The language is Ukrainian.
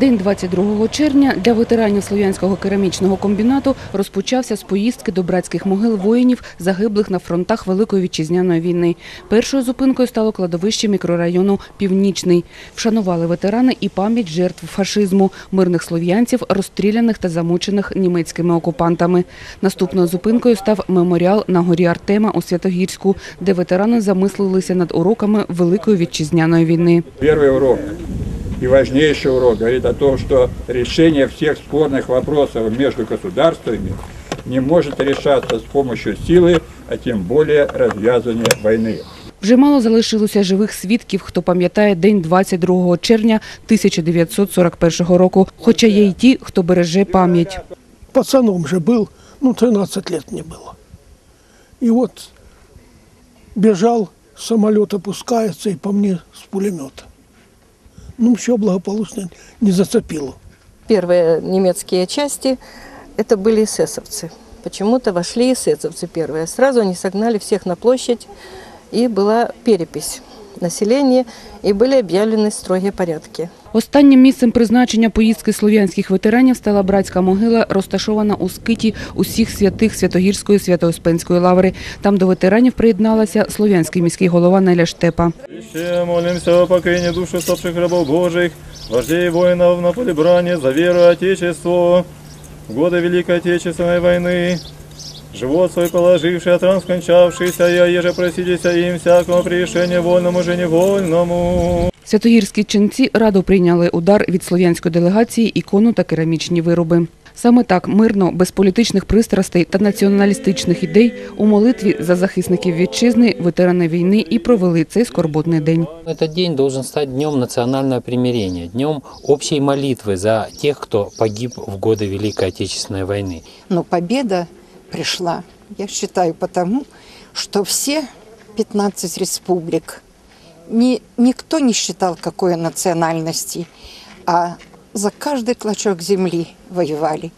День 22 червня для ветеранів Слов'янського керамічного комбінату розпочався з поїздки до братських могил воїнів, загиблих на фронтах Великої вітчизняної війни. Першою зупинкою стало кладовище мікрорайону Північний. Вшанували ветерани і пам'ять жертв фашизму, мирних слов'янців, розстріляних та замучених німецькими окупантами. Наступною зупинкою став меморіал на горі Артема у Святогірську, де ветерани замислилися над уроками Великої вітчизняної війни. Первый урок и важнейший урок говорит о том, что решение всех спорных вопросов между государствами не может решаться с помощью силы, а тем более развязывания войны. Вже мало залишилося живих свідків, хто пам'ятає день 22 червня 1941 року. Хоча є й ті, хто береже пам'ять. пацаном же был, ну, 13 лет мне было. И вот бежал, самолет опускается, и по мне с пулемета. Ну, все благополучно не зацепило. Первые немецкие части это были эсэсовцы. Почему-то вошли эсэсовцы первые. Сразу они согнали всех на площадь, и была перепись населения, и были объявлены строгие порядки. Останнім місцем призначення поїздки слов'янських ветеранів стала братська могила, розташована у скиті усіх святих Святогірської Свято-Успенської лаври. Там до ветеранів приєдналася слов'янський міський голова Неля Штепа. Еще молимся о покоении душ усопших рабов Божьих, вождей воинов на поле брани за веру и Отечество, в годы Великой Отечественной войны, живот свой положивший, а тран скончавшийся, я еже просидися им всякого пришения вольному же невольному. Святогірські ченці радо прийняли удар від слов'янської делегації, ікону та керамічні вироби. Саме так мирно, без політичних пристрастей та націоналістичних ідей у молитві за захисників вітчизни, ветерани війни і провели цей скорботний день. Этот день должен стать днем национального примирения, днем общей молитвы за тех, кто погиб в годы Великой Отечественной войны. Но победа Пришла, я считаю, потому, что все 15 республик, ни, никто не считал какой он национальности, а за каждый клочок земли воевали.